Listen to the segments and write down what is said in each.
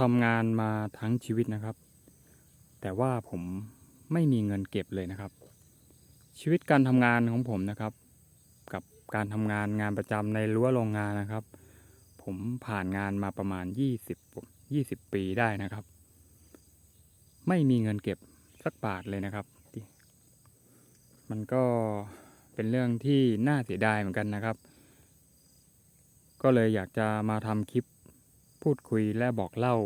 ทำงานมาทั้งชีวิตนะครับ แต่ว่าผมไม่มีเงินเก็บเลยนะครับ ชีวิตการทำงานของผมนะครับ กับการทำงานงานประจำในรั้วโรงงานนะครับ ผมผ่านงานมาประมาณ 20 20 ปีได้นะครับ ไม่มีเงินเก็บสักบาทเลยนะครับ มันก็เป็นเรื่องที่น่าเสียดายเหมือนกันนะครับ ก็เลยอยากจะมาทำคลิป พูดคุยและบอกเล่า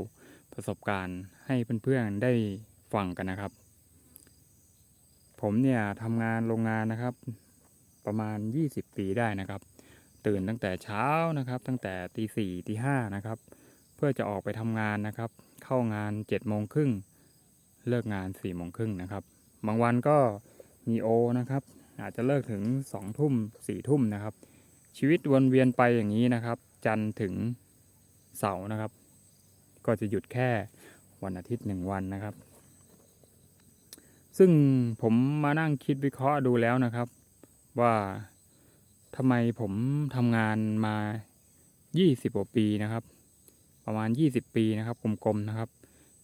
ประสบการณ์ให้เพื่อนๆได้ฟังกันนะครับ ผมเนี่ยทำงานโรงงานนะครับ ประมาณ 20 ปีได้นะครับ ตื่นตั้งแต่เช้านะครับ ตั้งแต่ตีสี่ตีห้านะครับ เพื่อจะออกไปทำงานนะครับ เข้างาน7จ็ดโมงครึ่งเลิกงาน4ี่โมงครึ่งนะครับ บางวันก็มีโอนะครับ อาจจะเลิกถึง2องทุ่มสี่ทุ่มนะครับ ชีวิตวนเวียนไปอย่างนี้นะครับ จันถึง เสาร์นะครับ ก็จะหยุดแค่วันอาทิตย์หนึ่งวันนะครับ ซึ่งผมมานั่งคิดวิเคราะห์ดูแล้วนะครับ ว่าทำไมผมทำงานมา 20กว่าปีนะครับ ประมาณ 20 ปีนะครับกลมๆนะครับ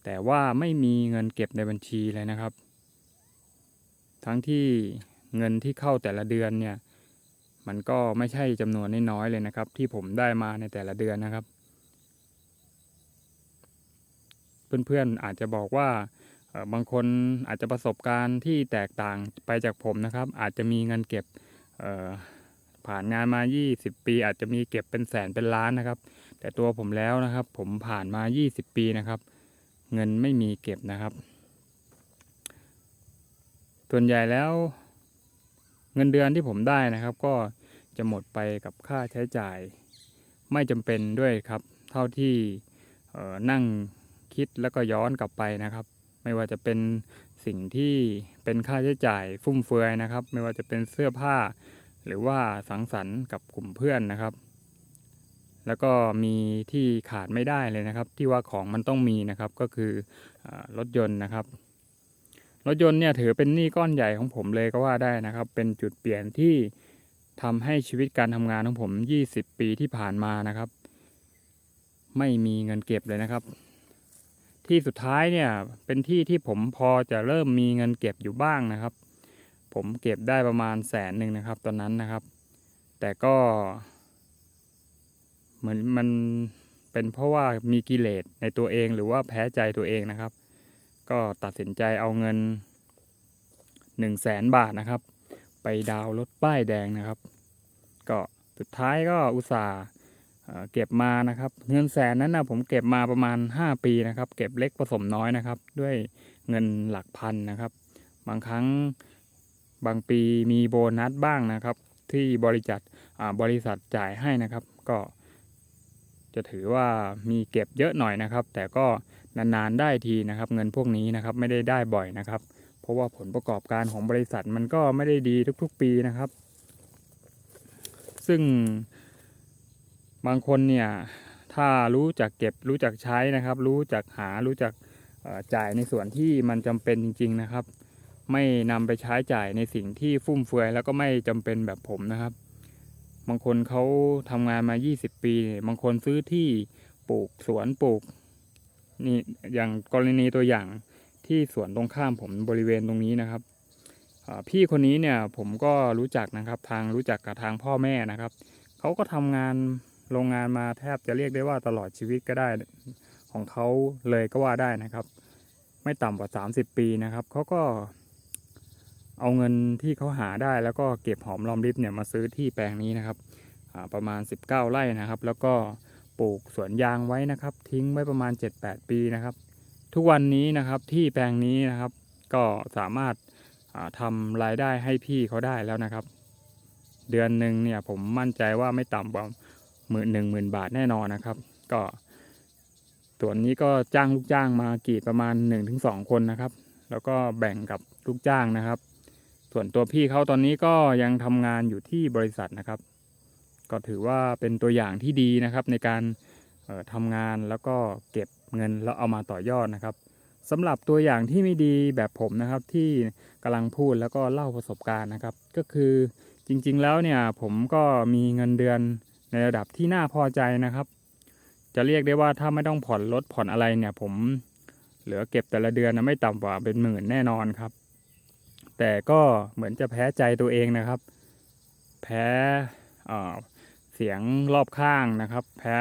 แต่ว่าไม่มีเงินเก็บในบัญชีเลยนะครับ ทั้งที่เงินที่เข้าแต่ละเดือนเนี่ย มันก็ไม่ใช่จำนวนน้อยๆเลยนะครับ ที่ผมได้มาในแต่ละเดือนนะครับ เพื่อนๆอาจจะบอกว่าบางคนอาจจะประสบการณ์ที่แตกต่างไปจากผมนะครับ อาจจะมีเงินเก็บผ่านงานมา 20 ปี อาจจะมีเก็บเป็นแสนเป็นล้านนะครับ แต่ตัวผมแล้วนะครับ ผมผ่านมา 20 ปีนะครับ เงินไม่มีเก็บนะครับ ส่วนใหญ่แล้ว เงินเดือนที่ผมได้นะครับ ก็จะหมดไปกับค่าใช้จ่าย ไม่จำเป็นด้วยครับ เท่าที่นั่ง คิดแล้วก็ย้อนกลับไปนะครับ ไม่ว่าจะเป็นสิ่งที่เป็นค่าใช้จ่ายฟุ่มเฟือยนะครับ ไม่ว่าจะเป็นเสื้อผ้า หรือว่าสังสรรค์กับกลุ่มเพื่อนนะครับ แล้วก็มีที่ขาดไม่ได้เลยนะครับ ที่ว่าของมันต้องมีนะครับก็คือรถยนต์นะครับรถยนต์เนี่ยถือเป็นหนี้ก้อนใหญ่ของผมเลยก็ว่าได้นะครับ เป็นจุดเปลี่ยนที่ทำให้ชีวิตการทำงานของผม 20 ปีที่ผ่านมานะครับ ไม่มีเงินเก็บเลยนะครับ ที่สุดท้ายเนี่ยเป็นที่ที่ผมพอจะเริ่มมีเงินเก็บอยู่บ้างนะครับ ผมเก็บได้ประมาณแสนหนึ่งนะครับ ตอนนั้นนะครับ แต่ก็เหมือนมันเป็นเพราะว่ามีกิเลสในตัวเองหรือว่าแพ้ใจตัวเองนะครับ ก็ตัดสินใจเอาเงิน1นึ่งแสนบาทนะครับ ไปดาวรถป้ายแดงนะครับ ก็สุดท้ายก็อุตส่าห์ เก็บมานะครับเงินแสนนั้นนะผมเก็บมาประมาณ 5 ปีนะครับ เก็บเล็กผสมน้อยนะครับ ด้วยเงินหลักพันนะครับ บางครั้งบางปีมีโบนัสบ้างนะครับ ที่บริจัดอ่าบริษัทจ่ายให้นะครับ ก็ จะถือว่ามีเก็บเยอะหน่อยนะครับ แต่ก็นานๆได้ทีนะครับ เงินพวกนี้นะครับไม่ได้ได้บ่อยนะครับ เพราะว่าผลประกอบการของบริษัทมันก็ไม่ได้ดีทุกๆปีนะครับ ซึ่ง บางคนเนี่ยถ้ารู้จักเก็บรู้จักใช้นะครับ รู้จักหารู้จักจ่ายในส่วนที่มันจำเป็นจริง ๆนะครับ ไม่นำไปใช้จ่ายในสิ่งที่ฟุ่มเฟือยแล้วก็ไม่จำเป็นแบบผมนะครับ บางคนเขาทำงานมา 20 ปีเนี่ยบางคนซื้อที่ปลูกสวนปลูกนี่อย่างกรณีตัวอย่างที่สวนตรงข้ามผมบริเวณตรงนี้นะครับพี่คนนี้เนี่ยผมก็รู้จักนะครับทางรู้จักกับทางพ่อแม่นะครับเขาก็ทำงาน โรงงานมาแทบจะเรียกได้ว่าตลอดชีวิตก็ได้ของเขาเลยก็ว่าได้นะครับ ไม่ต่ำกว่า 30 ปีนะครับเขาก็เอาเงินที่เขาหาได้แล้วก็เก็บหอมรอมริบเนี่ยมาซื้อที่แปลงนี้นะครับประมาณ 19 ไร่นะครับ แล้วก็ปลูกสวนยางไว้นะครับ ทิ้งไว้ประมาณ 7-8 ปีนะครับ ทุกวันนี้นะครับที่แปลงนี้นะครับ ก็สามารถาทำรายได้ให้พี่เขาได้แล้วนะครับ เดือนหนึ่งเนี่ยผมมั่นใจว่าไม่ต่ำกว่า หมื่นหนึ่งหมื่นบาทแน่นอนนะครับ ก็ส่วนนี้ก็จ้างลูกจ้างมากรีดประมาณ 1-2 คนนะครับ แล้วก็แบ่งกับลูกจ้างนะครับ ส่วนตัวพี่เขาตอนนี้ก็ยังทำงานอยู่ที่บริษัทนะครับ ก็ถือว่าเป็นตัวอย่างที่ดีนะครับ ในการออทำงานแล้วก็เก็บเงินแล้วเอามาต่อยอดนะครับสำหรับตัวอย่างที่ไม่ดีแบบผมนะครับที่กำลังพูดแล้วก็เล่าประสบการณ์นะครับ ก็คือจริงๆแล้วเนี่ยผมก็มีเงินเดือน ในระดับที่น่าพอใจนะครับ จะเรียกได้ว่าถ้าไม่ต้องผ่อนรถผ่อนอะไรเนี่ยผมเหลือเก็บแต่ละเดือนนะไม่ต่ำกว่าเป็นหมื่นแน่นอนครับ แต่ก็เหมือนจะแพ้ใจตัวเองนะครับ แพ้เสียงรอบข้างนะครับ แพ้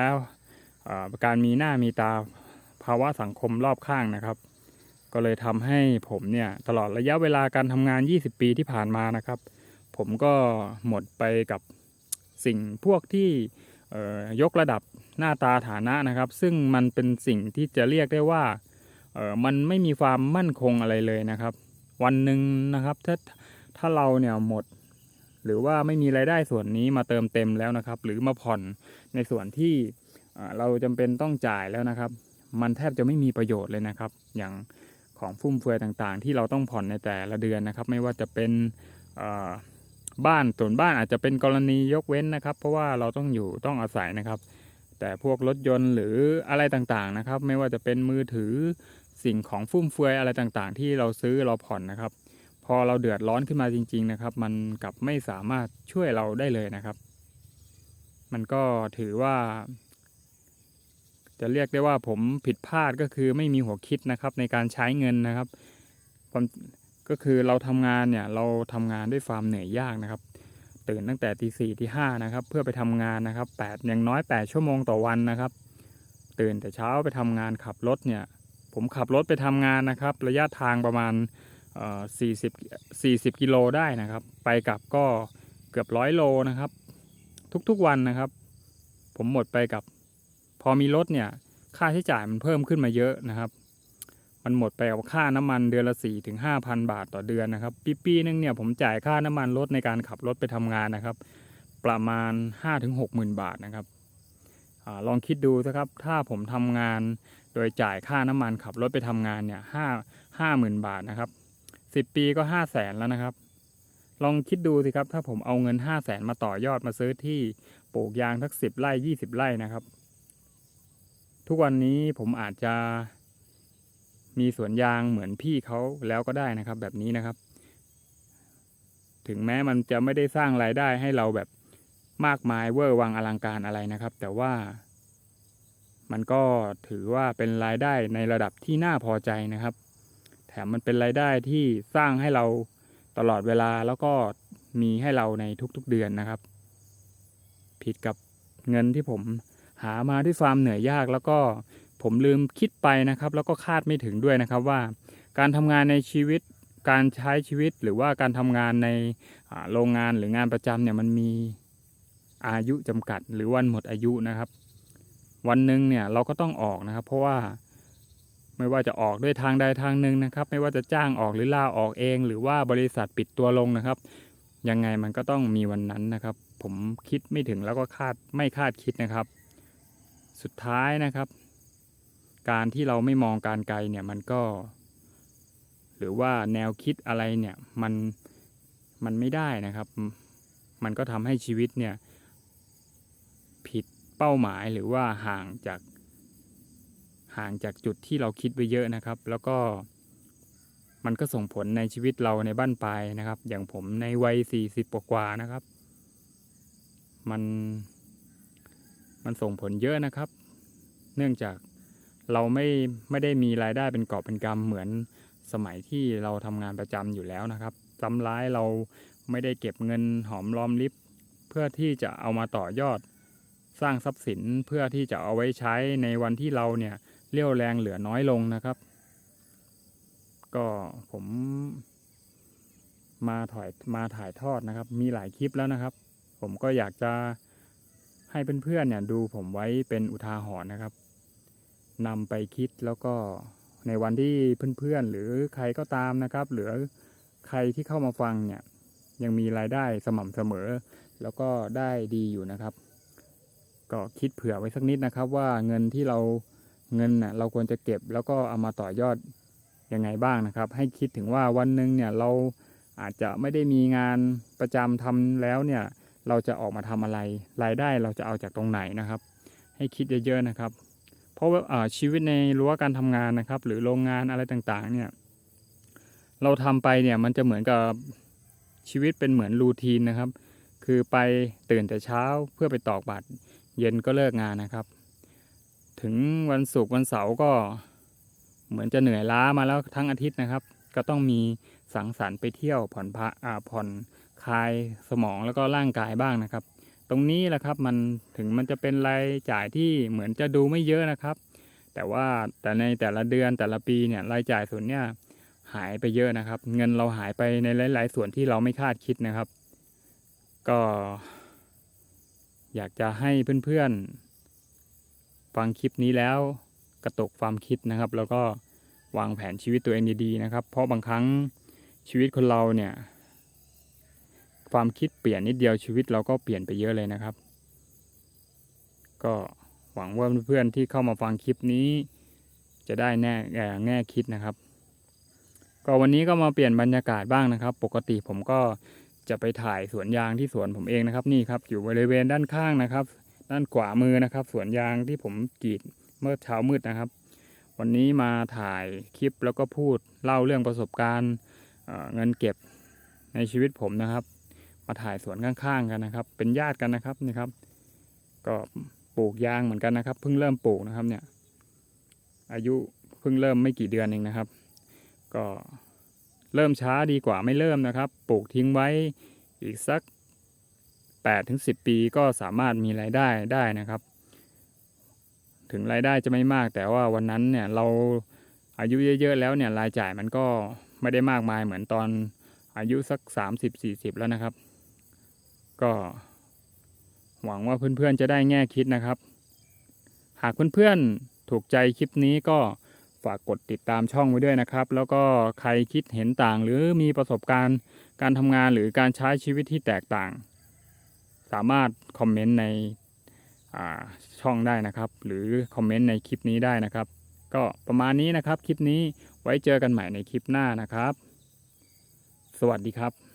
การมีหน้ามีตาภาวะสังคมรอบข้างนะครับ ก็เลยทำให้ผมเนี่ยตลอดระยะเวลาการทำงาน 20 ปีที่ผ่านมานะครับ ผมก็หมดไปกับ สิ่งพวกที่ยกระดับหน้าตาฐานะนะครับ ซึ่งมันเป็นสิ่งที่จะเรียกได้ว่ามันไม่มีความมั่นคงอะไรเลยนะครับ วันหนึ่งนะครับถ้าถ้าเราเนี่ยหมด หรือว่าไม่มีรายได้ส่วนนี้มาเติมเต็มแล้วนะครับ หรือมาผ่อนในส่วนที่เราจำเป็นต้องจ่ายแล้วนะครับ มันแทบจะไม่มีประโยชน์เลยนะครับ อย่างของฟุ่มเฟือยต่างๆ ที่เราต้องผ่อนในแต่ละเดือนนะครับ ไม่ว่าจะเป็น บ้านส่วนบ้านอาจจะเป็นกรณียกเว้นนะครับ เพราะว่าเราต้องอยู่ต้องอาศัยนะครับ แต่พวกรถยนต์หรืออะไรต่างๆนะครับ ไม่ว่าจะเป็นมือถือสิ่งของฟุ่มเฟือยอะไรต่างๆ ที่เราซื้อเราผ่อนนะครับ พอเราเดือดร้อนขึ้นมาจริง ๆนะครับ มันกลับไม่สามารถช่วยเราได้เลยนะครับ มันก็ถือว่า จะเรียกได้ว่าผมผิดพลาดก็คือไม่มีหัวคิดนะครับ ในการใช้เงินนะครับความ ก็คือเราทำงานเนี่ยเราทำงานด้วยความเหนื่อยยากนะครับ ตื่นตั้งแต่ตีสี่ตีห้านะครับ เพื่อไปทำงานนะครับแปดอย่างน้อยแปดชั่วโมงต่อวันนะครับ ตื่นแต่เช้าไปทำงานขับรถเนี่ยผมขับรถไปทำงานนะครับ ระยะทางประมาณสี่สิบสี่สิบกิโลได้นะครับ ไปกลับก็เกือบร้อยโลนะครับ ทุกๆวันนะครับ ผมหมดไปกับ พอมีรถเนี่ยค่าใช้จ่ายมันเพิ่มขึ้นมาเยอะนะครับ มันหมดไปกับค่าน้ำมันเดือนละ4ี่ถึงห้าพันบาทต่อเดือนนะครับ ปีปีนึงเนี่ยผมจ่ายค่าน้ำมันรถในการขับรถไปทำงานนะครับ ประมาณ5้าถึงหกหมื่นบาทนะครับอลองคิดดูนะครับ ถ้าผมทำงานโดยจ่ายค่าน้ำมันขับรถไปทำงานเนี่ยห้าห้าหมื่นบาทนะครับสิบปีก็ห้าแสนแล้วนะครับ ลองคิดดูสิครับ ถ้าผมเอาเงินห้าแสนมาต่อยอดมาซื้อที่ปลูกยางทักสิบไร่ยี่สิบไร่นะครับ ทุกวันนี้ผมอาจจะ มีสวนยางเหมือนพี่เขาแล้วก็ได้นะครับ แบบนี้นะครับ ถึงแม้มันจะไม่ได้สร้างรายได้ให้เราแบบมากมายเวอร์วังอลังการอะไรนะครับ แต่ว่า มันก็ถือว่าเป็นรายได้ในระดับที่น่าพอใจนะครับ แถมมันเป็นรายได้ที่สร้างให้เราตลอดเวลาแล้วก็มีให้เราในทุกๆเดือนนะครับ ผิดกับเงินที่ผมหามาด้วยความเหนื่อยยากแล้วก็ ผมลืมคิดไปนะครับ แล้วก็คาดไม่ถึงด้วยนะครับว่า การทำงานในชีวิตการใช้ชีวิตหรือว่าการทำงานในโรงงานหรืองานประจำเนี่ยมันมีอายุจำกัด หรือวันหมดอายุนะครับ วันหนึ่งเนี่ยเราก็ต้องออกนะครับ เพราะว่าไม่ว่าจะออกด้วยทางใดทางหนึ่งนะครับ ไม่ว่าจะจ้างออกหรือลาออกเอง หรือว่าบริษัทปิดตัวลงนะครับ ยังไงมันก็ต้องมีวันนั้นนะครับ ผมคิดไม่ถึงแล้วก็คาดไม่คาดคิดนะครับ สุดท้ายนะครับ การที่เราไม่มองการไกลเนี่ยมันก็ หรือว่าแนวคิดอะไรเนี่ยมันมันไม่ได้นะครับ มันก็ทำให้ชีวิตเนี่ย ผิดเป้าหมายหรือว่าห่างจากห่างจากจุดที่เราคิดไว้เยอะนะครับ แล้วก็มันก็ส่งผลในชีวิตเราในบ้านปลายนะครับ อย่างผมในวัยสี่สิบกว่านะครับ มันมันส่งผลเยอะนะครับ เนื่องจาก เราไม่ไม่ได้มีรายได้เป็นกอบเป็นกำเหมือนสมัยที่เราทำงานประจำอยู่แล้วนะครับซ้ำร้ายเราไม่ได้เก็บเงินหอมรอมริบเพื่อที่จะเอามาต่อยอด สร้างทรัพย์สินเพื่อที่จะเอาไว้ใช้ในวันที่เราเนี่ยเรี่ยวแรงเหลือน้อยลงนะครับ ก็ผมมาถ่ายมาถ่ายทอดนะครับ มีหลายคลิปแล้วนะครับ ผมก็อยากจะให้เพื่อนๆเนี่ยดูผมไว้เป็นอุทาหรณ์นะครับ นำไปคิดแล้วก็ในวันที่เพื่อนๆ หรือใครก็ตามนะครับ หรือใครที่เข้ามาฟังเนี่ยยังมีรายได้สม่ำเสมอ แล้วก็ได้ดีอยู่นะครับ ก็คิดเผื่อไว้สักนิดนะครับ ว่าเงินที่เราเงินน่ะเราควรจะเก็บ แล้วก็เอามาต่อยอดยังไงบ้างนะครับ ให้คิดถึงว่าวันหนึ่งเนี่ยเราอาจจะไม่ได้มีงานประจำทำแล้วเนี่ย เราจะออกมาทำอะไร รายได้เราจะเอาจากตรงไหนนะครับ ให้คิดเยอะๆนะครับ เพราะว่าชีวิตในรั้วการทำงานนะครับ หรือโรงงานอะไรต่างๆ เนี่ย เราทำไปเนี่ยมันจะเหมือนกับชีวิตเป็นเหมือนรูทีนนะครับ คือไปตื่นแต่เช้าเพื่อไปตอกบัตรเย็นก็เลิกงานนะครับ ถึงวันศุกร์วันเสาร์ก็เหมือนจะเหนื่อยล้ามาแล้วทั้งอาทิตย์นะครับ ก็ต้องมีสังสรรค์ไปเที่ยวผ่อนพระผ่อนคลายสมองแล้วก็ร่างกายบ้างนะครับ ตรงนี้แหละครับมันถึงมันจะเป็นรายจ่ายที่เหมือนจะดูไม่เยอะนะครับ แต่ว่าแต่ในแต่ละเดือนแต่ละปีเนี่ยรายจ่ายส่วนเนี้ยหายไปเยอะนะครับ เงินเราหายไปในหลาย ๆ ส่วนที่เราไม่คาดคิดนะครับ ก็ อยากจะให้เพื่อนๆ ฟังคลิปนี้แล้วกระตกความคิดนะครับ แล้วก็วางแผนชีวิตตัวเองดีๆนะครับ เพราะบางครั้งชีวิตคนเราเนี่ย ความคิดเปลี่ยนนิดเดียวชีวิตเราก็เปลี่ยนไปเยอะเลยนะครับ ก็หวังว่าเพื่อนๆที่เข้ามาฟังคลิปนี้ จะได้แน่แง่คิดนะครับ ก็วันนี้ก็มาเปลี่ยนบรรยากาศบ้างนะครับ ปกติผมก็จะไปถ่ายสวนยางที่สวนผมเองนะครับนี่ครับอยู่บริเวณด้านข้างนะครับ ด้านขวามือนะครับ สวนยางที่ผมกรีดเมื่อเช้ามืดนะครับ วันนี้มาถ่ายคลิปแล้วก็พูดเล่าเรื่องประสบการณ์เเงินเก็บในชีวิตผมนะครับ มาถ่ายสวนข้างๆกันนะครับ เป็นญาติกันนะครับนี่ครับ ก็ปลูกยางเหมือนกันนะครับ เพิ่งเริ่มปลูกนะครับเนี่ย อายุเพิ่งเริ่มไม่กี่เดือนเองนะครับ ก็เริ่มช้าดีกว่าไม่เริ่มนะครับ ปลูกทิ้งไว้อีกสัก8ถึง10 ปีก็สามารถมีรายได้ได้นะครับ ถึงรายได้จะไม่มาก แต่ว่าวันนั้นเนี่ยเราอายุเยอะๆแล้วเนี่ยรายจ่ายมันก็ไม่ได้มากมายเหมือนตอนอายุสัก 30-40 แล้วนะครับ ก็หวังว่าเพื่อนๆจะได้แง่คิดนะครับ หากเพื่อนๆถูกใจคลิปนี้ก็ฝากกดติดตามช่องไว้ด้วยนะครับ แล้วก็ใครคิดเห็นต่างหรือมีประสบการณ์ การทำงานหรือการใช้ชีวิตที่แตกต่าง สามารถคอมเมนต์ในช่องได้นะครับ หรือคอมเมนต์ในคลิปนี้ได้นะครับ ก็ประมาณนี้นะครับคลิปนี้ไว้เจอกันใหม่ในคลิปหน้านะครับ สวัสดีครับ